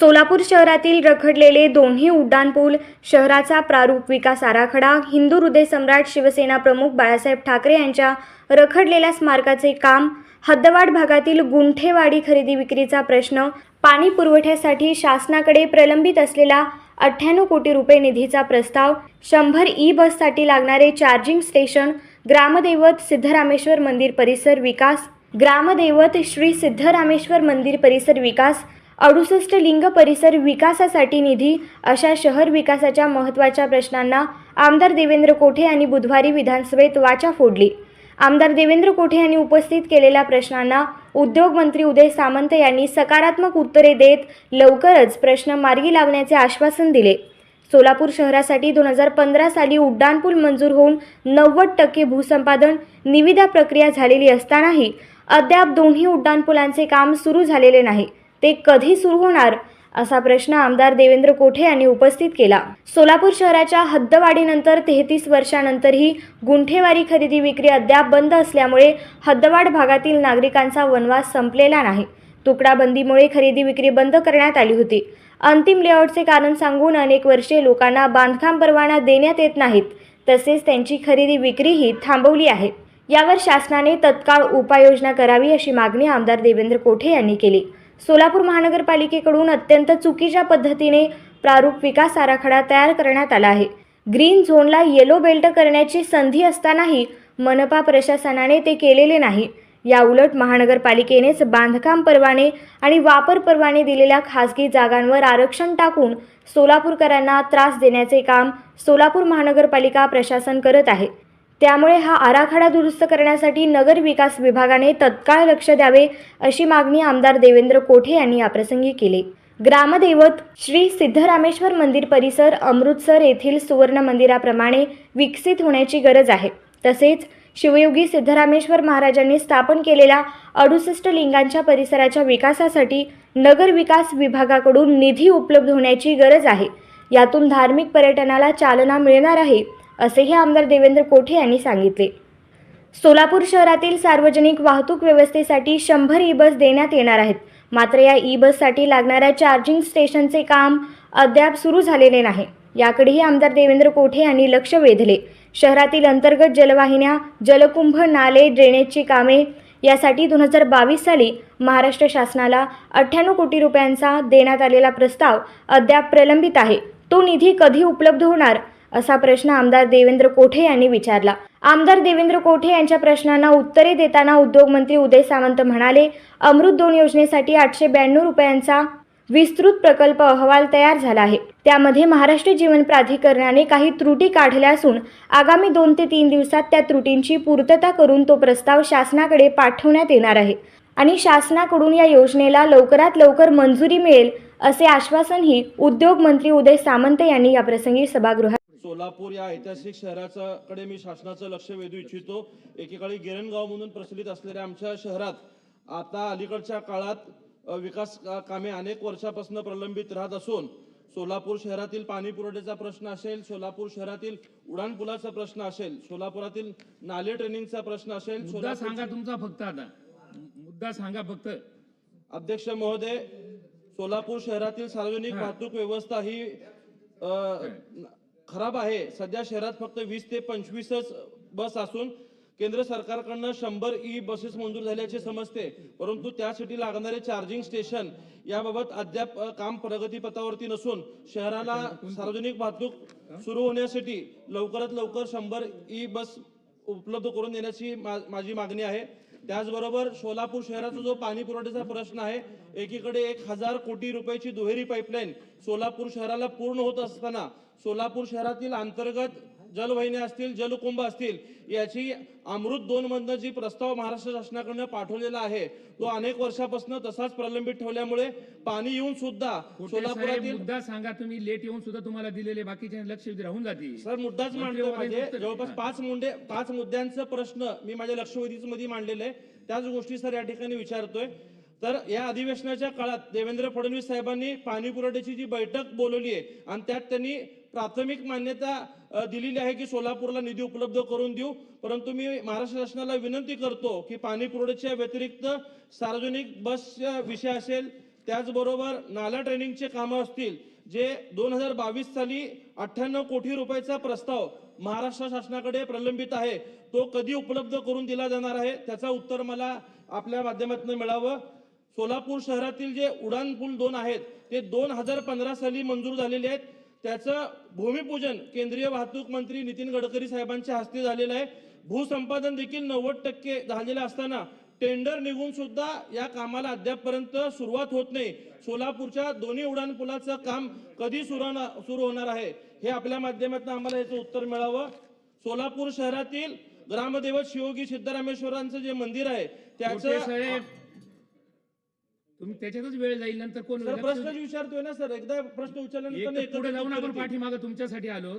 सोलापूर शहरातील रखडलेले दोन्ही उड्डाणपूल शहराचा प्रारूप विकास आराखडा हिंदू हृदय सम्राट शिवसेना प्रमुख बाळासाहेब ठाकरे यांच्या रखडलेल्या स्मारकाचे काम हद्दवाड भागातील गुंठेवाडी खरेदी विक्रीचा प्रश्न पाणी पुरवठ्यासाठी शासनाकडे प्रलंबित असलेला अठ्ठ्याण्णव कोटी रुपये निधीचा प्रस्ताव शंभर ई बससाठी लागणारे चार्जिंग स्टेशन ग्रामदैवत सिद्धरामेश्वर मंदिर परिसर विकास ग्रामदैवत श्री सिद्धरामेश्वर मंदिर परिसर विकास अडुसष्ट लिंग परिसर विकासासाठी निधी अशा शहर विकासाच्या महत्त्वाच्या प्रश्नांना आमदार देवेंद्र कोठे यांनी बुधवारी विधानसभेत वाचा फोडली. आमदार देवेंद्र कोठे यांनी उपस्थित केलेल्या प्रश्नांना उद्योगमंत्री उदय सामंत यांनी सकारात्मक उत्तरे देत लवकरच प्रश्न मार्गी लागण्याचे आश्वासन दिले. सोलापूर शहरासाठी दोन हजार पंधरा साली उड्डाणपूल मंजूर होऊन नव्वद टक्के भूसंपादन निविदा प्रक्रिया झालेली असतानाही अद्याप दोन्ही उड्डाणपुलांचे काम सुरू झालेले नाही. ते कधी सुरू होणार? असा प्रश्न आमदार देवेंद्र कोठे यांनी उपस्थित केला. सोलापूर शहराच्या हद्दवाढीनंतर तेहतीस वर्षानंतरही गुंठेवारी खरेदी विक्री अद्याप बंद असल्यामुळे हद्दवाड भागातील नागरिकांचा वनवास संपलेला नाही. तुकडाबंदीमुळे खरेदी विक्री बंद करण्यात आली होती. अंतिम लेआउटचे कारण सांगून अनेक वर्षे लोकांना बांधकाम परवाना देण्यात येत नाहीत. तसेच त्यांची खरेदी विक्रीही थांबवली आहे. यावर शासनाने तत्काळ उपाययोजना करावी अशी मागणी आमदार देवेंद्र कोठे यांनी केली. सोलापूर महानगरपालिकेकडून अत्यंत चुकीच्या पद्धतीने प्रारूप विकास आराखडा तयार करण्यात आला आहे. ग्रीन झोनला येलो बेल्ट करण्याची संधी असतानाही मनपा प्रशासनाने ते केलेले नाही. याउलट महानगरपालिकेनेच बांधकाम परवाने आणि वापर परवाने दिलेल्या खासगी जागांवर आरक्षण टाकून सोलापूरकरांना त्रास देण्याचे काम सोलापूर महानगरपालिका प्रशासन करत आहे. त्यामुळे हा आराखडा दुरुस्त करण्यासाठी नगर विकास विभागाने तत्काळ लक्ष द्यावे अशी मागणी आमदार देवेंद्र कोठे यांनी याप्रसंगी केली. ग्रामदैवत श्री सिद्धरामेश्वर मंदिर परिसर अमृतसर येथील सुवर्ण मंदिराप्रमाणे विकसित होण्याची गरज आहे. तसेच शिवयोगी सिद्धरामेश्वर महाराजांनी स्थापन केलेल्या अडुसष्ट लिंगांच्या परिसराच्या विकासासाठी नगर विकास विभागाकडून निधी उपलब्ध होण्याची गरज आहे. यातून धार्मिक पर्यटनाला चालना मिळणार आहे. असेही आमदार देवेंद्र कोठे यांनी सांगितले. सोलापूर शहरातील सार्वजनिक वाहतूक व्यवस्थेसाठी शंभर ई बस देण्यात येणार आहेत. मात्र या ई बससाठी लागणाऱ्या चार्जिंग स्टेशनचे काम अद्याप सुरू झालेले नाही. याकडेही आमदार देवेंद्र कोठे यांनी लक्ष वेधले. शहरातील अंतर्गत जलवाहिन्या जलकुंभ नाले ड्रेनेजची कामे यासाठी दोन हजार बावीस साली महाराष्ट्र शासनाला अठ्ठ्याण्णव कोटी रुपयांचा देण्यात आलेला प्रस्ताव अद्याप प्रलंबित आहे. तो निधी कधी उपलब्ध होणार असा प्रश्न आमदार देवेंद्र कोठे यांनी विचारला. आमदार देवेंद्र कोठे यांच्या प्रश्नांना उत्तरे देताना उद्योगमंत्री उदय सावंत म्हणाले अमृत दोन योजनेसाठी आठशे ब्याण्णव रुपयांचा विस्तृत प्रकल्प अहवाल तयार झाला आहे. त्यामध्ये महाराष्ट्र जीवन प्राधिकरणाने काही त्रुटी काढल्या असून आगामी दोन ते तीन दिवसात त्या त्रुटींची पूर्तता करून तो प्रस्ताव शासनाकडे पाठवण्यात येणार आहे आणि शासनाकडून या योजनेला लवकरात लवकर मंजुरी मिळेल असे आश्वासनही उद्योग मंत्री उदय सामंत यांनी याप्रसंगी सभागृहात सोलापूर या ऐतिहासिक शहराचा कडे मी शासनाचं लक्ष वेधू इच्छितो. एकेकाळी गिरणगाव म्हणून प्रचलित असलेल्या आमच्या शहरात आता अलीकडच्या काळात विकास कामे अनेक वर्षापासून प्रलंबित राहत असून सोलापूर शहरातील पाणी पुरवठ्याचा प्रश्न असेल सोलापूर शहरातील उड्डाणपुलाचा प्रश्न असेल सोलापुरातील नाले ट्रेनिंगचा प्रश्न असेल मुद्दा सोलापूर सांगा तुमचा फक्त आता. मुद्दा सांगा फक्त. अध्यक्ष महोदय सोलापूर शहरातील सार्वजनिक वाहतूक व्यवस्था ही. खराब आहे. सध्या शहरात फक्त वीस ते पंचवीसच बस असून केंद्र सरकारकडनं शंभर ई बसेस मंजूर झाल्याचे समजते. परंतु त्यासाठी लागणारे चार्जिंग स्टेशन याबाबत अद्याप काम प्रगतीपथावरती नसून शहराला सार्वजनिक वाहतूक सुरू होण्यासाठी लवकरात लवकर शंभर ई बस उपलब्ध करून देण्याची मा- माझी मागणी आहे. त्याचबरोबर सोलापूर शहराचा जो पाणी पुरवठ्याचा प्रश्न आहे एकीकडे एक हजार कोटी रुपयाची दुहेरी पाईपलाईन सोलापूर शहराला पूर्ण होत असताना सोलापूर शहरातील अंतर्गत जलवाहिन्या असतील जलकुंभ असतील याची अमृत दोन मधनं जी प्रस्ताव महाराष्ट्र शासनाकडनं पाठवलेला आहे तो अनेक वर्षापासून तसाच प्रलंबित ठेवल्यामुळे पाणी येऊन सुद्धा कोटे साहेब सोलापुरातील मुद्दा सांगा तुम्ही लेट येऊन सुद्धा तुम्हाला दिलेले बाकीचे लक्ष राहून जातील. सर मुद्दाच मांडतो म्हणजे उत्तर- जवळपास पाच मुंडे पाच मुद्द्यांचा प्रश्न मी माझ्या लक्षवेधीच मध्ये मांडलेले आहे. त्याच गोष्टी सर या ठिकाणी विचारतोय. तर या अधिवेशनाच्या काळात देवेंद्र फडणवीस साहेबांनी पाणी पुरवठ्याची जी बैठक बोलवली आहे आणि त्यात त्यांनी प्राथमिक मान्यता दिलेली आहे की सोलापूरला निधी उपलब्ध करून देऊ. परंतु मी महाराष्ट्र शासनाला विनंती करतो की पाणी पुरवठ्याच्या व्यतिरिक्त सार्वजनिक बसचा विषय असेल त्याचबरोबर नाला ट्रेनिंगचे कामं असतील जे दोन हजार बावीस साली अठ्ठ्याण्णव कोटी रुपयाचा प्रस्ताव महाराष्ट्र शासनाकडे प्रलंबित आहे तो कधी उपलब्ध करून दिला जाणार आहे त्याचा उत्तर मला आपल्या माध्यमातून मिळावं. सोलापूर शहरातील जे उडान पूल दोन आहेत ते दोन हजार पंधरा साली मंजूर झालेले आहेत. त्याचं भूमिपूजन केंद्रीय वाहतूक मंत्री नितीन गडकरी साहेबांच्या हस्ते झालेलं आहे. भूसंपादन देखील नव्वद टक्के झालेलं असताना टेंडर निघून सुद्धा या कामाला अद्यापपर्यंत सुरुवात होत नाही. सोलापूरच्या दोन्ही उडानपुलाचं काम कधी सुरू होणार- सुरू होणार आहे हे आपल्या माध्यमातून आम्हाला याचं उत्तर मिळावं. सोलापूर शहरातील ग्रामदेवत शिवोगी सिद्धरामेश्वरांचं जे मंदिर आहे त्याचं तुम्ही त्याच्यातच वेळ जाईल नंतर कोण सर प्रश्न विचारतोय ना सर एकदा प्रश्न विचारल्यानंतर तर पुढे जाऊन आपण पाठीमागं तुमच्यासाठी आलो.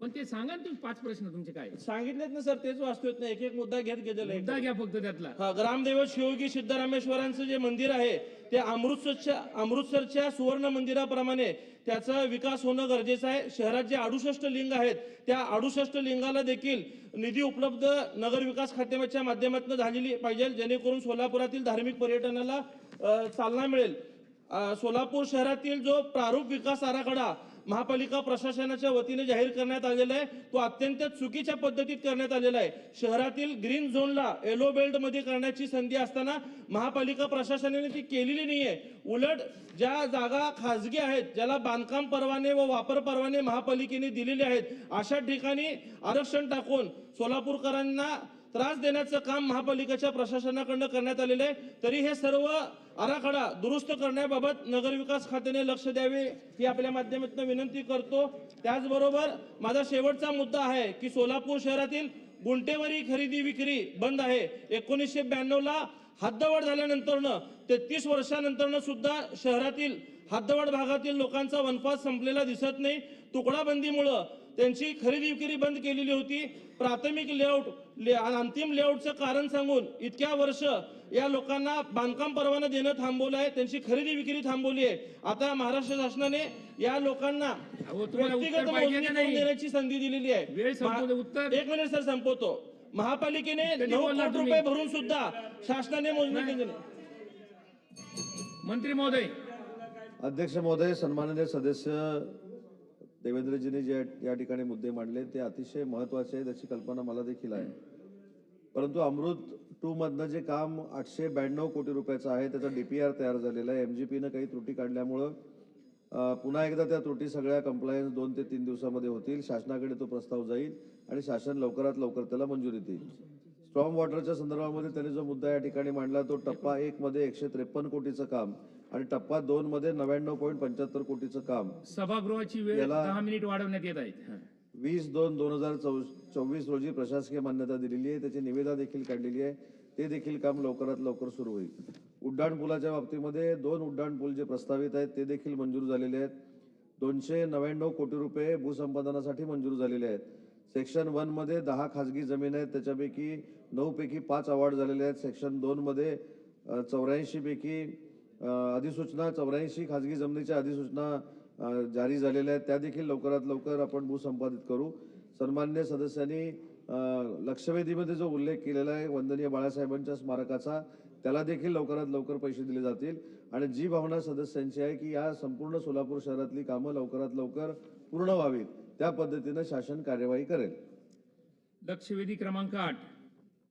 पण ते सांगा ना तुम्ही पाच प्रश्न तुमचे काय सांगितलेत ना सर तेच वाचतोय ना एक एक मुद्दा घेत गेलेला मुद्दा घ्या फक्त त्यातला. हा ग्रामदेवत शिवगी सिद्धरामेश्वरांचं जे मंदिर आहे ते अमृतसरच्या अमृतसरच्या सुवर्ण मंदिराप्रमाणे त्याचा विकास होणं गरजेचं आहे. शहरात जे अडुसष्ट लिंग आहेत त्या अडुसष्ट लिंगाला देखील निधी उपलब्ध नगर विकास खात्याच्या माध्यमातून झालेली पाहिजे. जेणेकरून सोलापुरातील धार्मिक पर्यटनाला चालना मिळेल. सोलापूर शहरातील जो प्रारूप विकास आराखडा महापालिका प्रशासनाच्या वतीने जाहीर करण्यात आलेला आहे. तो अत्यंत चुकीच्या पद्धतीत करण्यात आलेला आहे. शहरातील ग्रीन झोनला येलो बेल्टमध्ये करण्याची संधी असताना महापालिका प्रशासनाने ती केलेली नाही आहे उलट ज्या जागा खाजगी आहेत ज्याला बांधकाम परवाने व वापर परवाने महापालिकेने दिलेले आहेत अशा ठिकाणी आरक्षण टाकून सोलापूरकरांना त्रास देण्याचं काम महापालिकेच्या प्रशासनाकडनं करण्यात आलेलं आहे. तरी हे सर्व आराखडा दुरुस्त करण्याबाबत नगरविकास खात्याने लक्ष द्यावे ही आपल्या माध्यमातून विनंती करतो. त्याचबरोबर माझा शेवटचा मुद्दा आहे की सोलापूर शहरातील गुंटेवारी खरेदी विक्री बंद आहे. एकोणीसशे ब्याण्णवला हद्दवाढ झाल्यानंतरनं तेहतीस वर्षानंतरनं सुद्धा शहरातील हद्दवाढ भागातील लोकांचा वनपास संपलेला दिसत नाही. तुकडाबंदीमुळं त्यांची खरेदी विक्री बंद केलेली होती प्राथमिक लेआउट ले आणि अंतिम लेआउटचं कारण सांगून इतक्या वर्ष या लोकांना बांधकाम परवाना देणं थांबवलं आहे त्यांची खरेदी विक्री थांबवली आहे आता महाराष्ट्र शासनाने या लोकांना व्यक्तिगत? देण्याची संधी दिलेली आहे. एक मिनिट सर संपवतो महापालिकेने नऊ कोटी? रुपये भरून सुद्धा शासनाने मोजणी केली नाही. मंत्री महोदय अध्यक्ष महोदय सन्माननीय सदस्य देवेंद्रजींनी जे या ठिकाणी मुद्दे मांडले ते अतिशय महत्त्वाचे आहे त्याची कल्पना मला देखील आहे. परंतु अमृत टू मधनं जे काम आठशे ब्याण्णव कोटी रुपयाचं आहे त्याचा डी पी आर तयार झालेला आहे. एम जी पीनं काही त्रुटी काढल्यामुळं पुन्हा एकदा त्या त्रुटी सगळ्या कंप्लायन्स दोन ते तीन दिवसामध्ये होतील. शासनाकडे तो प्रस्ताव जाईल आणि शासन लवकरात लवकर त्याला मंजुरी देईल. स्ट्रॉंग वॉटरच्या संदर्भामध्ये त्यांनी जो मुद्दा या ठिकाणी मांडला तो टप्पा एक मध्ये एकशे त्रेपन्न कोटीचं काम आणि टप्पा दोन मध्ये नव्याण्णव पॉईंट पंच्याहत्तर कोटीचं काम सभागृहाची वेळ याला- दहा मिनिट वाढवण्यात येत आहेत. हं. वीस दोन दोन हजार चोवीस रोजी प्रशासकीय मान्यता दिलेली आहे. त्याची निविदा देखील काढलेली आहे. ते देखील काम लवकरात लवकर सुरू होईल. उड्डाण पुलाच्या बाबतीमध्ये दोन उड्डाण पूल जे प्रस्तावित आहेत ते देखील मंजूर झालेले आहेत. दोनशे नव्याण्णव कोटी रुपये भूसंपादनासाठी मंजूर झालेले आहेत. सेक्शन वनमध्ये दहा खासगी जमीन आहेत. त्याच्यापैकी नऊ पैकी पाच अवॉर्ड झालेले आहेत. सेक्शन दोन मध्ये चौऱ्याऐंशी पैकी अधिसूचना चौऱ्याऐंशी खाजगी जमिनीच्या अधिसूचना जारी झालेल्या आहेत. त्या देखील लवकरात लवकर आपण भूसंपादित करू. सन्मान्य सदस्यांनी लक्षवेधीमध्ये जो उल्लेख केलेला आहे वंदनीय बाळासाहेबांच्या स्मारकाचा त्याला देखील लवकरात लवकर पैसे दिले जातील. आणि जी भावना सदस्यांची आहे की या संपूर्ण सोलापूर शहरातली कामं लवकरात लवकर पूर्ण व्हावीत त्या पद्धतीनं शासन कार्यवाही करेल. लक्षवेधी क्रमांक आठ.